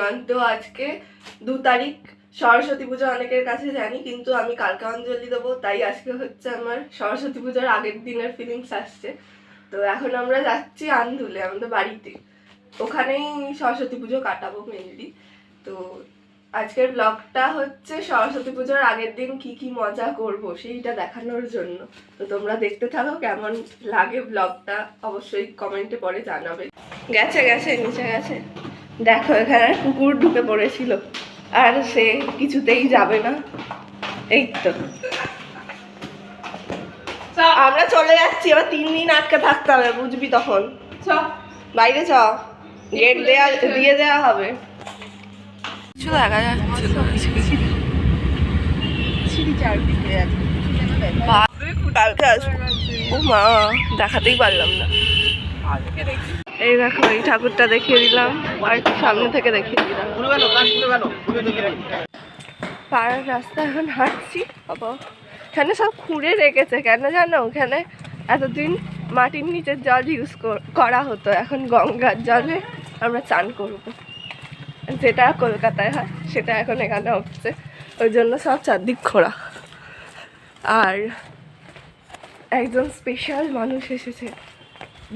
Everyone তো আজকে দু তারিখ সরস্বতী পুজো অনেকের কাছে জানি, কিন্তু আমি কালকে অঞ্জলি দেবো, তাই আজকে হচ্ছে আমার সরস্বতী পুজোর আগের দিনের ফিলিংস আসছে। তো এখন আমরা যাচ্ছি আন্দুলে, আমাদের বাড়িতে। ওখানেই সরস্বতী পুজো কাটাবো মেনলি তো আজকের ব্লগটা হচ্ছে সরস্বতী পুজোর আগের দিন কি কি মজা করব, সেইটা দেখানোর জন্য। তো তোমরা দেখতে থাকো কেমন লাগে ব্লগটা অবশ্যই কমেন্টে পরে জানাবে। গেছে গেছে, নিচে গেছে। দেখো এখানে কুকুর ঢুকে পড়েছিল। আর সে কিছুতেই যাবে না। এই তো। আমরা চলে যাচ্ছি এবার তিন দিন আটকে থাকতে হবে বুঝবি তখন। বাইরে চ। গেট দেয়া দিয়ে দেওয়া হবে। কিছু দেখা যাচ্ছে। কালকে আসব ও মা দেখাতেই পারলাম না। এই দেখো, এই ঠাকুরটা দেখিয়ে দিলাম, আর একটু সামনে থেকে দেখিয়ে দিলাম। পাড়ার রাস্তা এখন হাঁটছি, বাবা। এখানে সব খুঁড়ে রেখেছে, কেন জানো? ওখানে এতদিন মাটির নিচের জল ইউজ করা হতো, এখন গঙ্গার জলে আমরা চান করব। যেটা কলকাতায় হয়, সেটা এখন এখানে হচ্ছে, ওই জন্য সব চারদিক খোঁড়া। আর একজন স্পেশাল মানুষ এসেছে।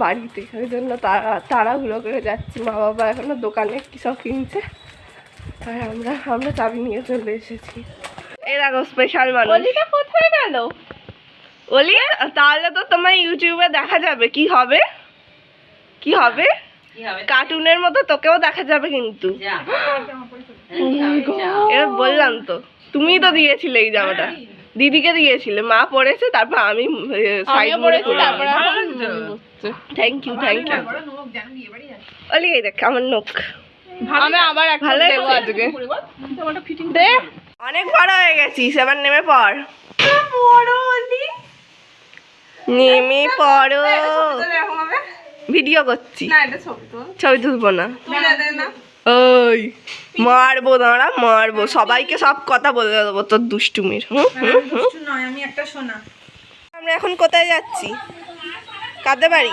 বাড়িতে। ওই জন্য তারা তাড়াহুড়ো করে যাচ্ছি। মা বাবা এখনও দোকানে কী সব কিনছে। আর আমরা আমরা চাবি নিয়ে চলে এসেছি। দেখো স্পেশাল মানুষ। অলিটা কোথায় গেল? ওলি তাহলে তো তোমার ইউটিউবে দেখা যাবে। কি হবে? কি হবে? কার্টুনের মতো তোকেও দেখা যাবে কিন্তু। বললাম তো। তুমিই তো দিয়েছিলে এই জামাটা। দিদিকে দিয়েছিলে মা পড়েছে তারপর আমি সাইড পড়েছি তারপরে থ্যাংক ইউ থ্যাংক ইউ ওলি এই দেখ আমার নখ। আমি আবার একটা ভালো দেবো আজকে। দে। অনেক বড় হয়ে গেছিস এবার নেমে পড়। নেমে পড়ো। ভিডিও করছি। ছবি তুলবো না। ওই মারবো দাঁড়া মারবো। সবাইকে সব কথা বলে দেবো তোর দুষ্টুমির হুম হুম হুম। আমি একটা সোনা। আমরা এখন কোথায় যাচ্ছি? কাদের বাড়ি?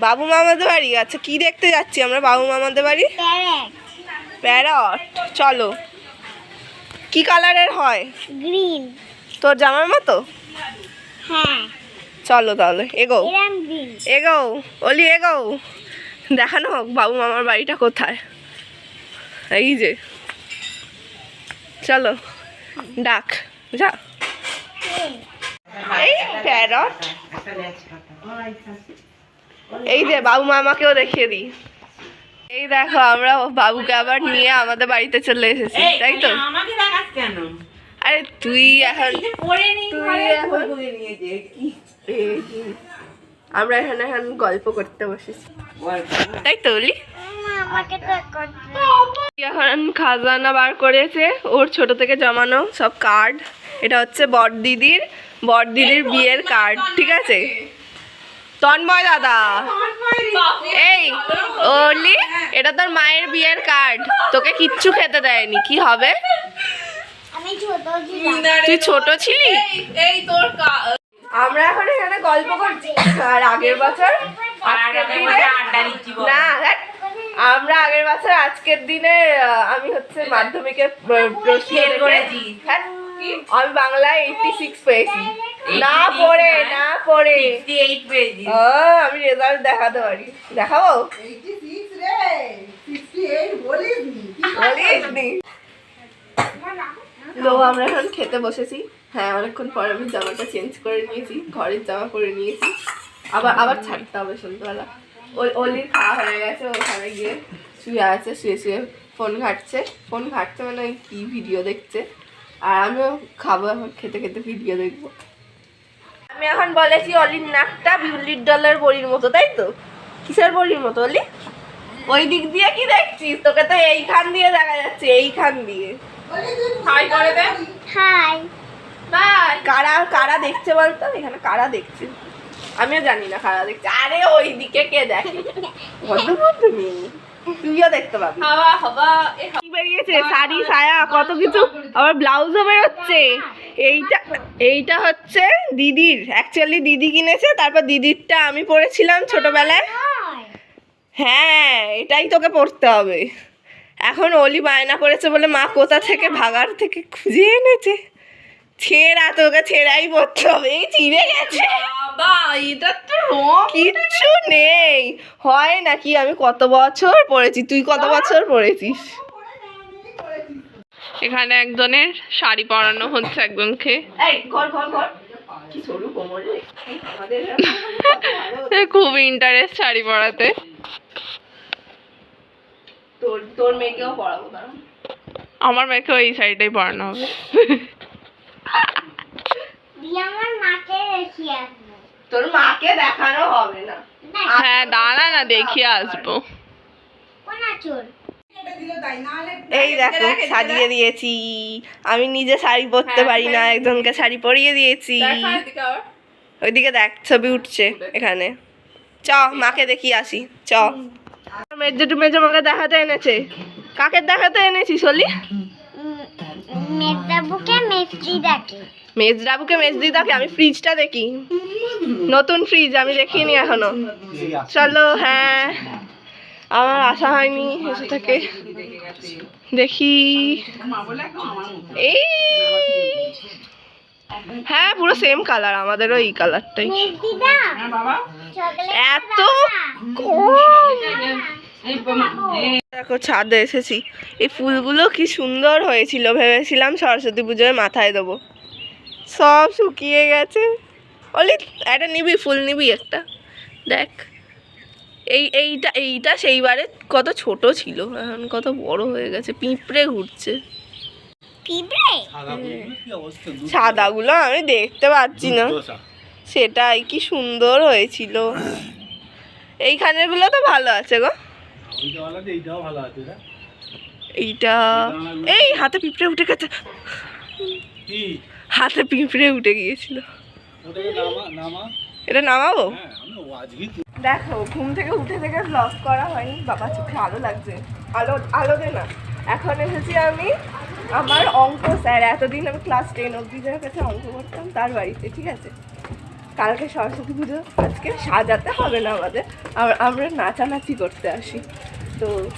বাবু মামাদের বাড়ি। আচ্ছা কি দেখতে যাচ্ছি আমরা বাবু মামাদের বাড়ি? প্যারেট। প্যারট। চলো। কি কালারের হয়? গ্রিন। তোর জামার মতো? হ্যাঁ। চলো তাহলে এগো। এগো অলি এগো। দেখানো হোক বাবু মামার বাড়িটা কোথায়? এই যে। চলো ডাক যা। এই প্যারট এই যে বাবু মামাকেও দেখিয়ে দিই। এই দেখো আমরা বাবুকে আবার নিয়ে আমাদের বাড়িতে চলে এসেছি তাই তো? আরে তুই এখন তুই এখন আমরা এখানে এখন গল্প করতে বসেছি। তাই তো বলি এখন খাজানা বার করেছে ওর ছোট থেকে জমানো সব কার্ড এটা হচ্ছে বর দিদির বর দিদির বিয়ের কার্ড ঠিক আছে? তন্ময় দাদা। এই ওলি এটা তোর মায়ের বিয়ের কার্ড তোকে কিচ্ছু খেতে দেয়নি কি হবে? আমি ছোট ছিলাম। তুই ছোট ছিলি? এখানে গল্প করছি। আর আগের বছর না আমরা আগের বছর আজকের দিনে আমি হচ্ছে মাধ্যমিকে প্রশ্ন করেছি। হ্যাঁ, আমি বাংলায় এইটটি সিক্স পেয়েছি। না পড়ে না পড়ে। 68 পেয়েছি। ও, আমি রেজাল্ট দেখাতে পারি। দেখাবো? তো আমরা এখন খেতে বসেছি। হ্যাঁ অনেকক্ষণ পরে আমি জামাটা চেঞ্জ করে নিয়েছি ঘরের জামা পরে নিয়েছি। আবার আবার ছাড়তে হবে সন্ধ্যাবেলা। ওই অলির খাওয়া হয়ে গেছে ওখানে গিয়ে শুয়ে আছে শুয়ে শুয়ে ফোন ঘাটছে। ফোন ঘাটছে মানে ওই কি ভিডিও দেখছে? আর আমিও খাব এখন খেতে খেতে ভিডিও দেখব। আমি এখন বলেছি অলির নাকটা বিউলির ডলের বড়ির মতো তাই তো? কিসের বড়ির মতো অলি? ওই দিক দিয়ে কি দেখছিস? তোকে তো এইখান দিয়ে দেখা যাচ্ছে এইখান দিয়ে। হাই করে দে। হাই কারা কারা দেখছে বলতো? এখানে কারা দেখছে? আমিও জানি না কারা দেখছে। আরে ওই দিকে কে দেখে? মেয়ে। তুইও দেখতে পাবি। বেরিয়েছে? শাড়ি সায়া কত কিছু? আবার ব্লাউজও বেরোচ্ছে। এইটা এইটা হচ্ছে দিদির। অ্যাকচুয়ালি দিদি কিনেছে তারপর দিদিরটা আমি পরেছিলাম ছোটবেলায়। হ্যাঁ এটাই তোকে পড়তে হবে। এখন অলি বায়না করেছে বলে মা কোথা থেকে ভাগার থেকে খুঁজে এনেছে? ছেঁড়া তোকে ছেঁড়াই পড়তে হবে। এই চিড়ে গেছে। এটা তো কিচ্ছু নেই। হয় নাকি আমি কত বছর পড়েছি? তুই কত বছর পড়েছিস? এখানে একজনের শাড়ি পরানো হচ্ছে একজনকে। খুব ইন্টারেস্ট শাড়ি পরাতে। তোর তোর মেয়েকেও আমার মেয়েকেও এই শাড়িটাই পরানো হবে। তোর মাকে দেখানো হবে না। হ্যাঁ দাঁড়া না দেখিয়ে আসব। এই দেখো সাজিয়ে দিয়েছি। আমি নিজে শাড়ি পরতে পারি না একজনকে শাড়ি পরিয়ে দিয়েছি। ওইদিকে দেখ ছবি উঠছে এখানে। চ মাকে দেখিয়ে আসি। চ। মেজে টু মেজে মাকে দেখাতে এনেছে। কাকে দেখাতে এনেছি সলি মেজদাবুকে মেজদি ডাকে মেজরাবুকে মেজদি দেখে আমি ফ্রিজটা দেখি। নতুন ফ্রিজ আমি দেখিনি এখনও। চলো হ্যাঁ। আমার আশা হয়নি এসে থেকে। দেখি। এই! হ্যাঁ পুরো সেম কালার আমাদেরও এই কালারটাই এত দেখো ছাদে এসেছি। এই ফুলগুলো কি সুন্দর হয়েছিল ভেবেছিলাম সরস্বতী পুজোয় মাথায় দেবো। সব শুকিয়ে গেছে। অলি একটা নিবি ফুল নিবি একটা। দেখ এই এইটা এইটা সেইবারে কত ছোট ছিল এখন কত বড় হয়ে গেছে পিঁপড়ে ঘুরছে। পিঁপড়ে? সাদাগুলো আমি দেখতে পাচ্ছি না। সেটাই কি সুন্দর হয়েছিল। এইখানেরগুলো তো ভালো আছে গো। এইটা এই হাতে পিঁপড়ে উঠে গেছে। হাতে পিঁপড়ে উঠে গিয়েছিল। এটা নামাবো? দেখো ঘুম থেকে উঠে থেকে ব্লগ করা হয়নি। বাবা চোখে আলো লাগছে। আলো আলো দে না। এখন এসেছি আমি আমার অঙ্ক স্যার। এতদিন আমি ক্লাস টেন অবধি যার কাছে অঙ্ক করতাম তার বাড়িতে ঠিক আছে? কালকে সরস্বতী পুজো, আজকে সাজাতে হবে না আমাদের। আর- আমরা নাচানাচি করতে আসি। তো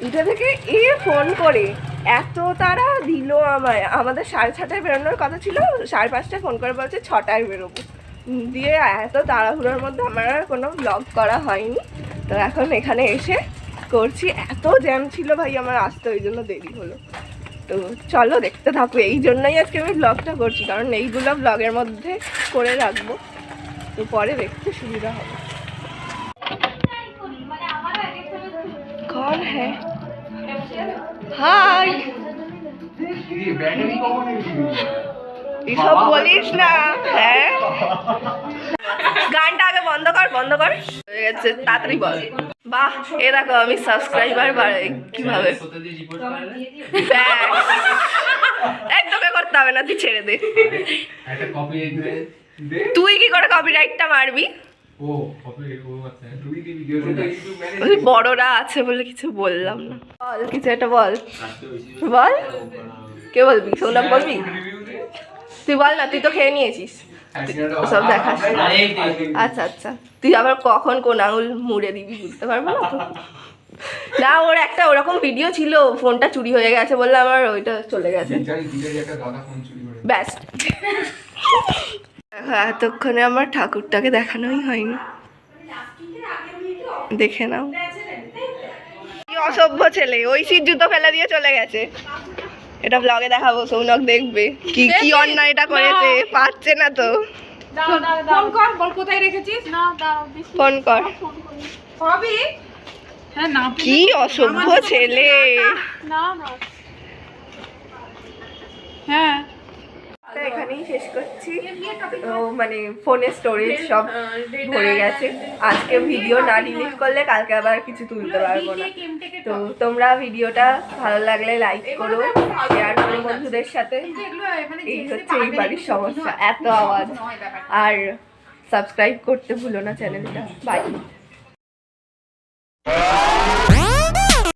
এটা থেকে এ ফোন করে। এত তারা দিল আমায়। আমাদের সাড়ে ছটায় বেরোনোর কথা ছিল, সাড়ে পাঁচটায় ফোন করে বলছে ছটায় বেরোবো। দিয়ে এত তাড়াহুড়োর মধ্যে আমার আর কোনো ব্লগ করা হয়নি। তো এখন এখানে এসে করছি। এত জ্যাম ছিল ভাই আমার আসতে, ওই জন্য দেরি হলো। তো চলো দেখতে থাকো। এই জন্যই আজকে আমি ব্লগটা করছি। কারণ এইগুলো ব্লগের মধ্যে করে রাখব। তো পরে দেখতে সুবিধা হবে। হ্যাঁ। বলিস না হ্যাঁ। গানটা আগে বন্ধ কর বন্ধ কর। গেছে, তাড়াতাড়ি বল। বাহ, এ দেখো আমি সাবস্ক্রাইবার বাড়াই কীভাবে? হ্যাঁ। তোকে করতে হবে না, তুই ছেড়ে দে। তুই কি করে কপিরাইটটা মারবি? ও কপি ও আচ্ছা। বড়রা আছে বলে কিছু বললাম না। বল কিছু একটা বল। বল। কে বলবি? সৌনক বলবি? তুই বল না তুই তো খেয়ে নিয়েছিস। সব দেখাস। আচ্ছা আচ্ছা। তুই আবার কখন কোন আঙুল মুড়ে দিবি বুঝতে পারব না তো? না ওর একটা ওরকম ভিডিও ছিল ফোনটা চুরি হয়ে গেছে বললে আমার ওইটা চলে গেছে। ব্যাস। এতক্ষণে আমার ঠাকুরটাকে দেখানোই হয়নি। দেখে নাও। কি অসভ্য ছেলে ওই সিট জুতো ফেলে দিয়ে চলে গেছে। এটা ব্লগে দেখাবো সৌনক দেখবে। কি কি অন্যায় এটা করেছে পাচ্ছে না তো। ফোন কর বল কোথায় রেখেছিস? ফোন কর। কবে হ্যাঁ না কি অসভ্য ছেলে। হ্যাঁ। এখানেই শেষ করছি। তো মানে ফোনে স্টোরেজ সব ভরে গেছে। আজকে ভিডিও না ডিলিট করলে কালকে আবার কিছু তুলতে পারব না। তো তোমরা ভিডিওটা ভালো লাগলে লাইক করো শেয়ার করো বন্ধুদের সাথে। এই হচ্ছে এই বাড়ির সমস্যা এত আওয়াজ। আর সাবস্ক্রাইব করতে ভুলো না চ্যানেলটা বাই